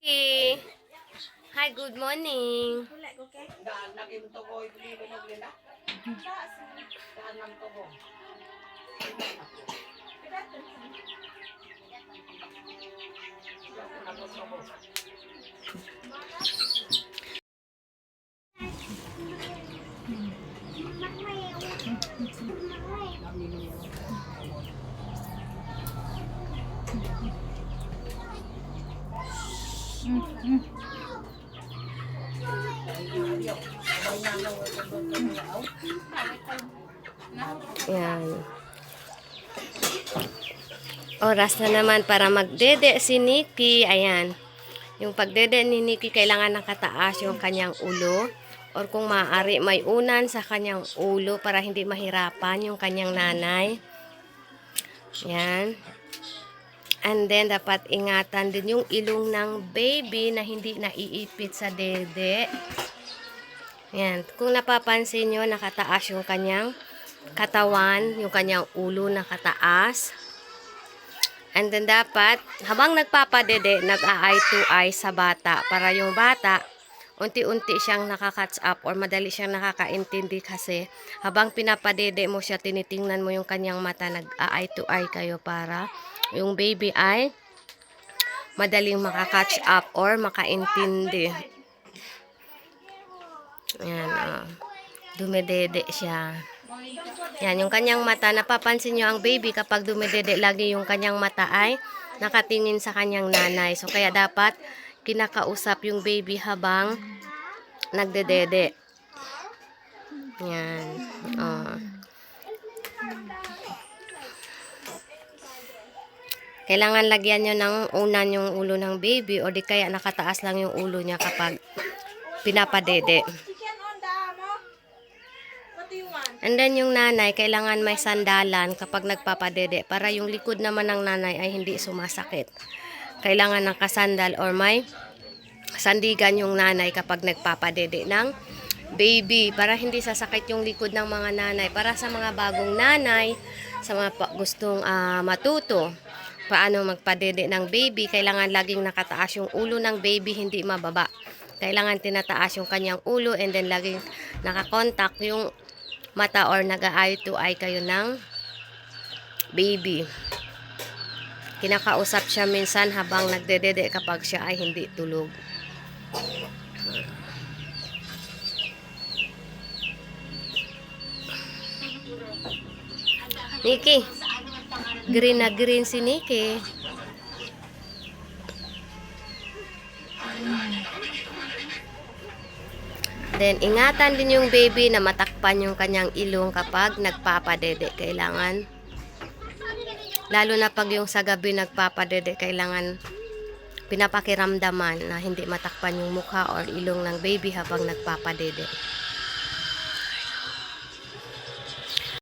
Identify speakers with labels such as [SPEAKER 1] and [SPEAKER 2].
[SPEAKER 1] Hey. Hi, good morning. Yan. Oras na naman para magdede si Nikki. Ayan. Yung pagdede ni Nikki, kailangan nakataas yung kanyang ulo. Or kung maaari, may unan sa kanyang ulo para hindi mahirapan yung kanyang nanay. Yan. And then, dapat ingatan din yung ilong ng baby na hindi naiipit sa dede. Yan. Kung napapansin nyo, nakataas yung kanyang katawan, yung kanyang ulo nakataas. And then dapat, habang nagpapadede, nag-eye to eye sa bata para yung bata, unti-unti siyang nakaka-catch up or madali siyang nakakaintindi kasi habang pinapadede mo siya, tinitingnan mo yung kanyang mata, nag-eye to eye kayo para yung baby ay madaling makaka-catch up or makaintindi. Ayan, oh. Dumedede siya. Yan, yung kanyang mata, napapansin nyo ang baby kapag dumedede lagi yung kanyang mata ay nakatingin sa kanyang nanay. So, kaya dapat kinakausap yung baby habang nagdedede. Yan. Oh. Kailangan lagyan nyo ng unan yung ulo ng baby o di kaya nakataas lang yung ulo niya kapag pinapadede. And then yung nanay, kailangan may sandalan kapag nagpapadede para yung likod naman ng nanay ay hindi sumasakit. Kailangan ng kasandal or may sandigan yung nanay kapag nagpapadede ng baby para hindi sasakit yung likod ng mga nanay. Para sa mga bagong nanay, sa mga gustong ah, matuto, paano magpadede ng baby, kailangan laging nakataas yung ulo ng baby, hindi mababa. Kailangan tinataas yung kanyang ulo and then laging nakakontak yung mata or nag-eye to eye kayo ng baby. Kinakausap siya minsan habang nagdedede kapag siya ay hindi tulog. Nikki, green na green si Nikki. Then, ingatan din yung baby na matakpan yung kanyang ilong kapag nagpapadede. Kailangan, lalo na pag yung sa gabi nagpapadede, kailangan pinapakiramdaman na hindi matakpan yung mukha or ilong ng baby habang nagpapadede.